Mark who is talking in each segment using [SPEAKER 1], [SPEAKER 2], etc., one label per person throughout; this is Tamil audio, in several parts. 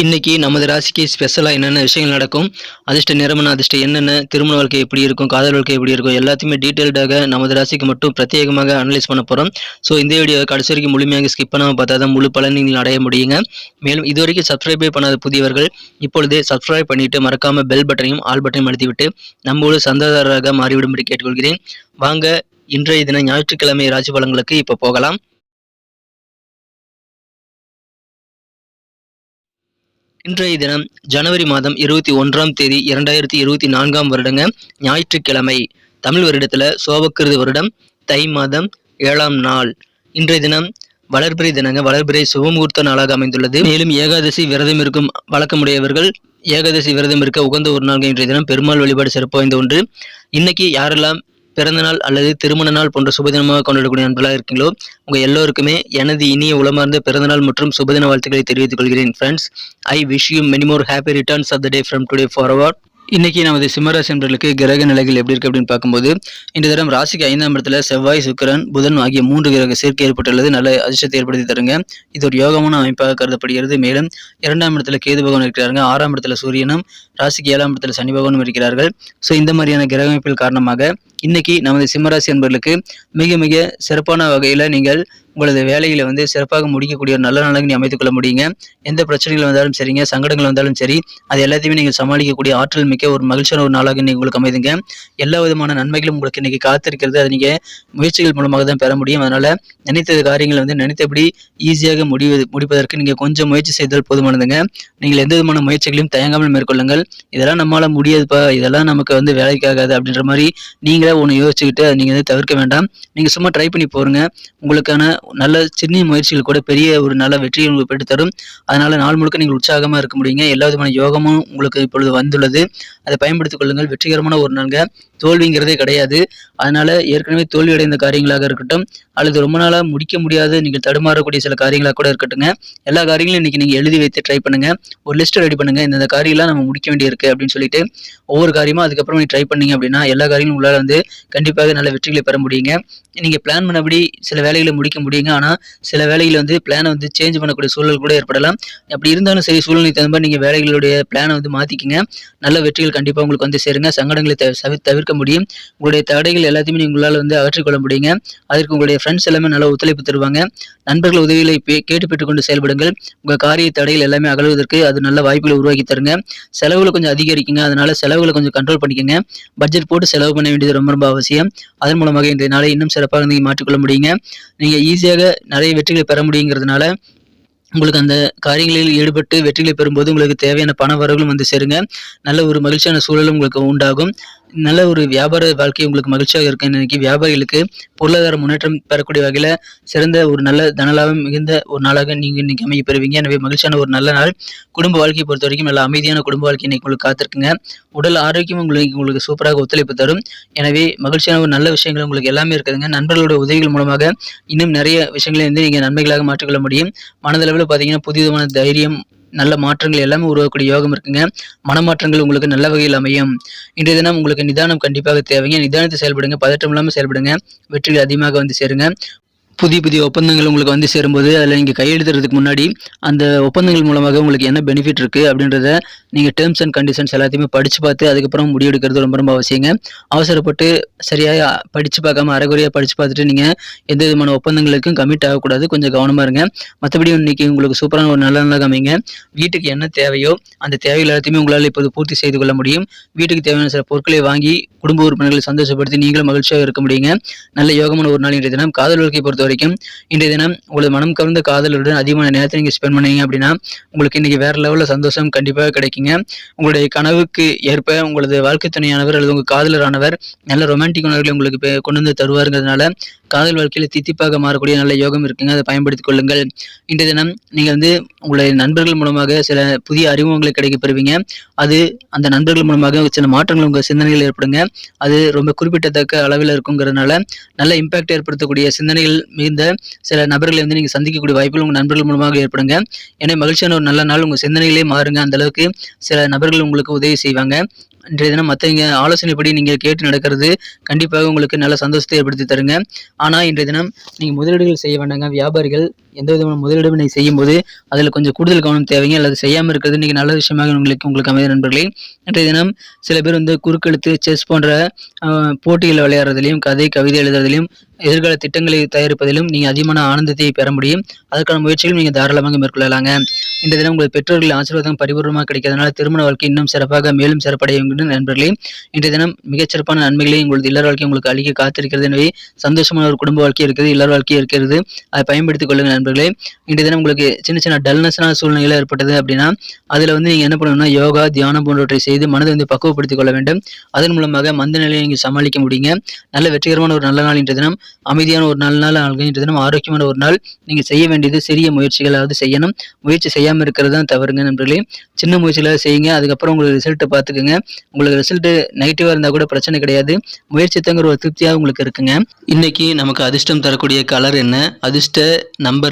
[SPEAKER 1] இன்னைக்கு நமது ராசிக்கு ஸ்பெஷலாக என்னென்ன விஷயங்கள் நடக்கும்? அதிர்ஷ்ட நிறமன அதிர்ஷ்ட என்னென்ன? திருமண வாழ்க்கை எப்படி இருக்கும்? காதல் வாழ்க்கை எப்படி இருக்கும்? எல்லாத்தையுமே டீட்டெயில்டாக நமது ராசிக்கு மட்டும் பிரத்யேகமாக அனலைஸ் பண்ண போகிறோம் ஸோ இந்த வீடியோ கடைசி வரைக்கும் முழுமையாக ஸ்கிப் பண்ணாமல் பார்த்தா தான் முழு பலன் நீங்கள் அடைய முடியுங்க. மேலும் இதுவரைக்கும் சப்ஸ்கிரைபே பண்ணாத புதியவர்கள் இப்பொழுது சப்ஸ்கிரைப் பண்ணிட்டு மறக்காமல் பெல் பட்டனையும் ஆல் பட்டனையும் அழுத்திவிட்டு நம்மோடு சந்தாதாரராக மாறிவிடும்படி கேட்டுக்கொள்கிறேன். வாங்க இன்றைய தின ஞாயிற்றுக்கிழமை ராசி பலன்களுக்கு இப்போ போகலாம். இன்றைய தினம் ஜனவரி மாதம் இருபத்தி ஒன்றாம் தேதி இரண்டாயிரத்தி இருபத்தி நான்காம் வருடங்க ஞாயிற்றுக்கிழமை. தமிழ் வருடத்துல சோபக்கிருது வருடம் தை மாதம் ஏழாம் நாள். இன்றைய தினம் வளர்பிறை தினங்க வளர்பிறை சுபமுகூர்த்த நாளாக அமைந்துள்ளது. மேலும் ஏகாதசி விரதம் இருக்கும் வழக்கமுடையவர்கள் ஏகாதசி விரதம் இருக்க உகந்த ஒரு நாள் இன்றைய தினம். பெருமாள் வழிபாடு சிறப்பு வாய்ந்த ஒன்று. இன்னைக்கு யாரெல்லாம் பிறந்த நாள் அல்லது திருமண நாள் போன்ற சுபதினமாக கொண்டாடக்கூடிய நண்பர்களாக இருக்கீங்களோ உங்கள் எல்லோருக்குமே எனது இனிய உளமார்ந்த பிறந்தநாள் மற்றும் சுபதின வாழ்த்துக்களை தெரிவித்துக் கொள்கிறேன் friends I wish you many more happy returns of the day from today about இன்றைக்கி நமது சிம்மராசி கிரக நிலைகள் எப்படி இருக்குது அப்படின்னு பார்க்கும்போது இந்த தரம் ராசிக்கு ஐந்தாம் இடத்துல செவ்வாய் சுக்கிரன் புதன் ஆகிய மூன்று கிரக சேர்க்கை ஏற்பட்டுள்ளது. நல்ல அதிர்ஷ்டத்தை ஏற்படுத்தி தருங்க. இது ஒரு யோகமான அமைப்பாக கருதப்படுகிறது. மேலும் இரண்டாம் இடத்துல கேது பகவான் இருக்கிறாங்க ஆறாம் இடத்துல சூரியனும் ராசிக்கு ஏழாம் இடத்துல சனி பகவானும் இருக்கிறார்கள். ஸோ இந்த மாதிரியான கிரக அமைப்பில் காரணமாக இன்னைக்கு நமது சிம்மராசி என்பவர்களுக்கு மிக மிக சிறப்பான வகையில் நீங்கள் உங்களது வேலைகளை வந்து சிறப்பாக முடிக்கக்கூடிய ஒரு நல்ல நாளாக நீ அமைத்துக் கொள்ள முடியுங்க. எந்த பிரச்சனைகள் வந்தாலும் சரிங்க சங்கடங்கள் வந்தாலும் சரி அது எல்லாத்தையுமே நீங்கள் சமாளிக்கக்கூடிய ஆற்றல் மிக்க ஒரு மகிழ்ச்சியான ஒரு நாளாக இன்னைக்கு உங்களுக்கு அமைதுங்க. எல்லா விதமான நன்மைகளும் உங்களுக்கு இன்னைக்கு காத்திருக்கிறது. அது நீங்கள் முயற்சிகள் மூலமாக தான் பெற முடியும். அதனால நினைத்தது காரியங்களை வந்து நினைத்தபடி ஈஸியாக முடிவது முடிப்பதற்கு நீங்கள் கொஞ்சம் முயற்சி செய்தால் போதுமானதுங்க. நீங்கள் எந்த விதமான முயற்சிகளையும் தயங்காமல் மேற்கொள்ளுங்கள். இதெல்லாம் நம்மளால் முடியாதுப்பா. இதெல்லாம் நமக்கு வந்து வேலைக்காகாது அப்படின்ற மாதிரி நீங்களே ஒன்று யோசிச்சுக்கிட்டு அதை நீங்கள் வந்து தவிர்க்க வேண்டாம். நீங்கள் சும்மா ட்ரை பண்ணி போருங்க. உங்களுக்கான நல்ல சின்ன முயற்சிகள் கூட பெரிய ஒரு நல்ல வெற்றியை உங்களுக்கு பெற்றுத்தரும் அதனால் நாள் முழுக்க நீங்கள் உற்சாகமாக இருக்க முடியுங்க. எல்லா விதமான யோகமும் உங்களுக்கு இப்பொழுது வந்துள்ளது. அதை பயன்படுத்திக் கொள்ளுங்கள். வெற்றிகரமான ஒரு நாள்ங்க. தோல்விங்கிறதே கிடையாது. அதனால் ஏற்கனவே தோல்வி அடைந்த காரியங்களாக இருக்கட்டும் அல்லது ரொம்ப நாளாக முடிக்க முடியாத நீங்கள் தடுமாறக்கூடிய சில காரியங்களாக கூட இருக்கட்டுங்க எல்லா காரியங்களும் இன்னைக்கு நீங்கள் எழுதி வைத்து ட்ரை பண்ணுங்கள் ஒரு லிஸ்ட் ரெடி பண்ணுங்கள் இந்த காரியம்லாம் நம்ம முடிக்க வேண்டியிருக்கு அப்படின்னு சொல்லிட்டு ஒவ்வொரு காரியமும் அதுக்கப்புறம் நீங்கள் ட்ரை பண்ணீங்க அப்படின்னா எல்லா காரியங்களும் உங்களால் வந்து கண்டிப்பாக நல்ல வெற்றிகளை பெற முடியுங்க. நீங்கள் பிளான் பண்ணபடி சில வேலைகளை முடிக்க முடியுங்க. ஆனால் சில வேலைகளை வந்து பிளானை வந்து சேஞ்ச் பண்ணக்கூடிய சூழல் கூட ஏற்படலாம். அப்படி இருந்தாலும் சரி சூழ்நிலை தகுந்த மாதிரி நீங்கள் வேலைகளுடைய பிளானை வந்து மாற்றிக்கிங்க நல்ல வெற்றிகள் கண்டிப்பாக உங்களுக்கு வந்து சேருங்க. சங்கடங்களை தவி- தவிர்க்க முடியும். உங்களுடைய தடைகள் எல்லாத்தையுமே உங்களால் வந்து அகற்றிக்கொள்ள முடியுங்க. அதற்கு உங்களுடைய ஃப்ரெண்ட்ஸ் எல்லாமே நல்ல ஒத்துழைப்பு தருவாங்க. நண்பர்கள் உதவிகளை கேட்டு பெற்றுக்கொண்டு செயல்படுங்கள். உங்கள் காரிய தடைகள் எல்லாமே அகழ்வதற்கு அது நல்ல வாய்ப்புகளை உருவாக்கி தருங்க. செலவுகளை கொஞ்சம் அதிகரிக்குங்க. அதனால செலவுகளை கொஞ்சம் கண்ட்ரோல் பண்ணிக்கோங்க. பட்ஜெட் போட்டு செலவு பண்ண வேண்டியது ரொம்ப ரொம்ப அவசியம். அதன் மூலமாக இந்த நாளை இன்னும் சிறப்பாக நீங்கள் மாற்றிக்கொள்ள முடியுங்க. நீங்கள் ஈஸியாக நிறைய வெற்றிகளை பெற முடியுங்கிறதுனால உங்களுக்கு அந்த காரியங்களில் ஈடுபட்டு வெற்றிகளை பெறும்போது உங்களுக்கு தேவையான பண வரவுகளும் வந்து சேருங்க. நல்ல ஒரு மகிழ்ச்சியான சூழலும் உங்களுக்கு உண்டாகும். நல்ல ஒரு வியாபார வாழ்க்கை உங்களுக்கு மகிழ்ச்சியாக இருக்கு இன்னைக்கு வியாபாரிகளுக்கு பொருளாதார முன்னேற்றம் பெறக்கூடிய வகையில் சிறந்த ஒரு நல்ல தனலாபம் மிகுந்த ஒரு நாளாக நீங்கள் இன்னைக்கு அமைய பெறுவீங்க. எனவே மகிழ்ச்சியான ஒரு நல்ல நாள். குடும்ப வாழ்க்கையை பொறுத்த வரைக்கும் நல்ல அமைதியான குடும்ப வாழ்க்கை இன்னைக்கு உங்களுக்கு காத்திருக்குங்க. உடல் ஆரோக்கியம் உங்களுக்கு உங்களுக்கு சூப்பராக ஒத்துழைப்பு தரும். எனவே மகிழ்ச்சியான ஒரு நல்ல விஷயங்கள் உங்களுக்கு எல்லாமே இருக்குதுங்க. நண்பர்களோட உதவிகள் மூலமாக இன்னும் நிறைய விஷயங்களை வந்து நீங்கள் நன்மைகளாக மாற்றிக்கொள்ள முடியும். மனதளவில் பார்த்தீங்கன்னா புதிதமான தைரியம் நல்ல மாற்றங்கள் எல்லாமே உருவாக்கக்கூடிய யோகம் இருக்குங்க. மனமாற்றங்கள் உங்களுக்கு நல்ல வகையில் அமையும். இன்றைய தினம் உங்களுக்கு நிதானம் கண்டிப்பாக தேவைங்க. நிதானத்தை செயல்படுங்க. பதட்டம் இல்லாமல் செயல்படுங்க. வெற்றிகள் அதிகமாக வந்து சேருங்க. புதிய புதிய ஒப்பந்தங்கள் உங்களுக்கு வந்து சேரும்போது அதில் நீங்கள் கையெழுத்துறதுக்கு முன்னாடி அந்த ஒப்பந்தங்கள் மூலமாக உங்களுக்கு என்ன பெனிஃபிட் இருக்குது அப்படின்றத நீங்கள் டேர்ம்ஸ் அண்ட் கண்டிஷன்ஸ் எல்லாத்தையுமே படித்து பார்த்து அதுக்கப்புறம் முடிவெடுக்கிறது ரொம்ப ரொம்ப அவசியங்க. அவசரப்பட்டு சரியாக படித்து பார்க்காம அரைகுறையாக படித்து பார்த்துட்டு நீங்கள் எந்த விதமான ஒப்பந்தங்களுக்கும் கமிட் ஆகக்கூடாது. கொஞ்சம் கவனமாக இருங்க. மற்றபடி இன்னைக்கு உங்களுக்கு சூப்பரான ஒரு நல்ல நாளாக அமைங்க வீட்டுக்கு என்ன தேவையோ அந்த தேவைகள் எல்லாத்தையுமே உங்களால் இப்போது பூர்த்தி செய்து கொள்ள முடியும். வீட்டுக்கு தேவையான சில பொருட்களை வாங்கி குடும்ப உறுப்பினர்களை சந்தோஷப்படுத்தி நீங்களும் மகிழ்ச்சியாக இருக்க முடியுங்க. நல்ல யோகமான ஒரு நாள் இன்றைய தினம். காதல் வாழ்க்கையை பொறுத்தவரை வரைக்கும் இன்றைய தினம் உங்களது மனம் கவர்ந்த காதலுடன் அதிகமான நேரத்தை நீங்கள் ஸ்பெண்ட் பண்ணீங்க அப்படின்னா உங்களுக்கு இன்னைக்கு வேற லெவலில் சந்தோஷம் கண்டிப்பாக கிடைக்குங்க. உங்களுடைய கனவுக்கு ஏற்ப உங்களது வாழ்க்கை துணையானவர் அல்லது உங்கள் காதலரானவர் நல்ல ரொமான்டிக் உணர்வுகளை உங்களுக்கு கொண்டு வந்து தருவாருங்கிறதுனால காதல் வாழ்க்கையில் தித்திப்பாக மாறக்கூடிய நல்ல யோகம் இருக்குங்க. அதை பயன்படுத்திக் கொள்ளுங்கள். இன்றைய தினம் நீங்கள் வந்து உங்களுடைய நண்பர்கள் மூலமாக சில புதிய அறிமுகங்களை கிடைக்க பெறுவீங்க அது அந்த நண்பர்கள் மூலமாக சில மாற்றங்கள் உங்கள் சிந்தனைகள் ஏற்படுங்க. அது ரொம்ப குறிப்பிடத்தக்க அளவில் இருக்குங்கிறதுனால நல்ல இம்பாக்ட் ஏற்படுத்தக்கூடிய சிந்தனைகள் மிகுந்த சில நபர்களை வந்து நீங்கள் சந்திக்கக்கூடிய வாய்ப்புகள் உங்கள் நண்பர்கள் மூலமாக ஏற்படுங்க. ஏன்னா மகிழ்ச்சியான ஒரு நல்ல நாள் உங்கள் சிந்தனைகளே மாறுங்க. அந்த அளவுக்கு சில நபர்கள் உங்களுக்கு உதவி செய்வாங்க. இன்றைய தினம் மற்றவங்க ஆலோசனைப்படி நீங்கள் கேட்டு நடக்கிறது கண்டிப்பாக உங்களுக்கு நல்ல சந்தோஷத்தை ஏற்படுத்தி தருங்க. ஆனால் இன்றைய தினம் நீங்கள் முதலீடுகள் செய்ய வேண்டாங்க. வியாபாரிகள் எந்த விதமான முதலீடும் நீங்கள் செய்யும்போது அதில் கொஞ்சம் கூடுதல் கவனம் தேவைங்க. அல்லது செய்யாமல் இருக்கிறது இன்றைக்கி நல்ல விஷயமாக உங்களுக்கு உங்களுக்கு அமைய நண்பர்களே. இன்றைய தினம் சில பேர் வந்து குறுக்கெழுத்து செஸ் போன்ற போட்டிகள் விளையாடுறதுலையும் கதை கவிதை எழுதுறதுலையும் எதிர்கால திட்டங்களை தயாரிப்பதிலும் நீங்கள் அதிகமான ஆனந்தத்தை பெற முடியும். அதற்கான முயற்சிகளும் நீங்கள் தாராளமாக மேற்கொள்ளலாங்க. இந்த தினம் உங்கள் பெற்றோர்கள் ஆசீர்வாதம் பரிபூர்ணமாக கிடைக்கிறதுனால திருமண வாழ்க்கை இன்னும் சிறப்பாக மேலும் சிறப்படையும் நண்பர்களே. இன்றைய தினம் மிகச்சிறப்பான நன்மைகளை உங்களது இல்லற வாழ்க்கை உங்களுக்கு அளிக்க காத்திருக்கிறது. எனவே சந்தோஷமான ஒரு குடும்ப வாழ்க்கை இருக்குது இல்லற வாழ்க்கை இருக்கிறது. அதை பயன்படுத்திக் கொள்ளுங்கள் நண்பர்களே இன்றைய தினம் உங்களுக்கு சின்ன சின்ன டல்னஸான சூழ்நிலை ஏற்பட்டது அப்படின்னா அதில் வந்து நீங்கள் என்ன பண்ணணும்னா யோகா தியானம் போன்றவற்றை செய்து மனதை வந்து பக்குவப்படுத்திக் கொள்ள வேண்டும். அதன் மூலமாக மந்த நிலையை நீங்கள் சமாளிக்க முடியுங்க. நல்ல வெற்றிகரமான ஒரு நல்ல நாள் இன்றைய தினம் அமைதியான ஒரு நல்ல நாள் ஆள்கள் இன்றைய தினம் ஆரோக்கியமான ஒரு நாள். நீங்கள் செய்ய வேண்டியது சிறிய முயற்சிகளாவது செய்யணும். முயற்சி செய்யாமல் இருக்கிறது தான் தவறுங்க நண்பர்களே. சின்ன முயற்சிகளாக செய்யுங்க. அதுக்கப்புறம் உங்களுக்கு ரிசல்ட்டை பார்த்துக்குங்க. உங்களுக்கு ரிசல்ட்டு நெகட்டிவாக இருந்தால் கூட பிரச்சனை கிடையாது. முயற்சி தங்குற ஒரு திருப்தியாக உங்களுக்கு இருக்குங்க. இன்னைக்கு நமக்கு அதிர்ஷ்டம் தரக்கூடிய கலர் என்ன? அதிர்ஷ்ட நம்பர்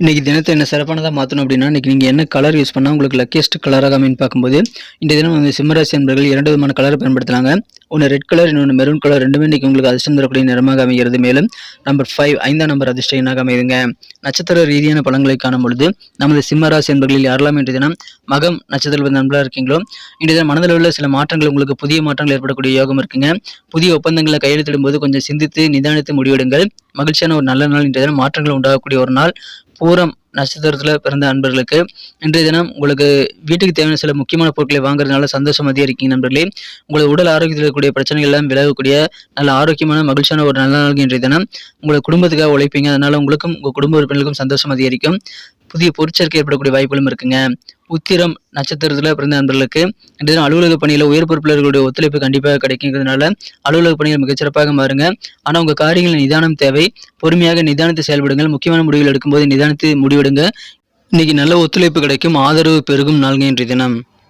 [SPEAKER 1] இன்றைக்கி தினத்தை என்ன சிறப்பானதாக மாற்றணும் அப்படின்னா இன்னைக்கு நீங்கள் என்ன கலர் யூஸ் பண்ணால் உங்களுக்கு லக்கியஸ்ட் கலராக மீன் பார்க்கும்போது இந்த தினம் வந்து சிம்மராசி என்பர்கள் இரண்டு விதமான கலரை பயன்படுத்தலாங்க ஒன்று ரெட் கலர் இன்னொன்று மெரூன் கலர் ரெண்டுமே இன்னைக்கு உங்களுக்கு அதிர்ஷ்டம் தரக்கூடிய நிறமாக அமைகிறது. மேலும் நம்பர் ஃபைவ் ஐந்தாம் நம்பர் அதிர்ஷ்ட எண்ணாக அமைதுங்க நட்சத்திர ரீதியான பலன்களை காணும் பொழுது நமது சிம்மராசி என்பர்களில் யாரெல்லாம் இன்றைய தினம் மகம் நட்சத்திர நண்பராக இருக்கீங்களோ இன்றைய தினம் மனதில் உள்ள சில மாற்றங்கள் உங்களுக்கு புதிய மாற்றங்கள் ஏற்படக்கூடிய யோகம் இருக்குங்க. புதிய ஒப்பந்தங்களை கையெழுத்திடும் போது கொஞ்சம் சிந்தித்து நிதானித்து முடிவெடுங்கள். மகிழ்ச்சியான ஒரு நல்ல நாள் இன்றைய தினம் மாற்றங்கள் உண்டாகக்கூடிய ஒரு நாள். பூரம் நட்சத்திரத்தில் பிறந்த அன்பர்களுக்கு இன்றைய தினம் உங்களுக்கு வீட்டுக்கு தேவையான சில முக்கியமான பொருட்களை வாங்குறதுனால சந்தோஷம் அதிகரிக்கும் நண்பர்களே. உங்களது உடல் ஆரோக்கியத்தில் இருக்கக்கூடிய பிரச்சனைகள் எல்லாம் விலகக்கூடிய நல்ல ஆரோக்கியமான மகிழ்ச்சியான ஒரு நல்ல நாள் இன்றைய தினம். உங்களை குடும்பத்துக்காக உழைப்பீங்க. அதனால உங்களுக்கும் உங்கள் குடும்ப உறுப்பினர்களுக்கும் சந்தோஷம் அதிகரிக்கும் புதிய பொருட்சேர்க்கை ஏற்படக்கூடிய வாய்ப்புகளும் இருக்குங்க. உத்திரம் நட்சத்திரத்தில் பிறந்த நண்பர்களுக்கு இன்றைய தினம் அலுவலக பணியில் உயர் பொறுப்பினர்களுடைய ஒத்துழைப்பு கண்டிப்பாக கிடைக்குங்கிறதுனால அலுவலக பணிகள் மிகச்சிறப்பாக மாறுங்க. ஆனால் உங்கள் காரியங்களில் நிதானம் தேவை. பொறுமையாக நிதானத்தை செயல்படுங்கள். முக்கியமான முடிவுகள் எடுக்கும்போது நிதானத்தை முடிவெடுங்க. இன்னைக்கு நல்ல ஒத்துழைப்பு கிடைக்கும். ஆதரவு பெருகும் நாள்ங்க இன்றைய தினம்.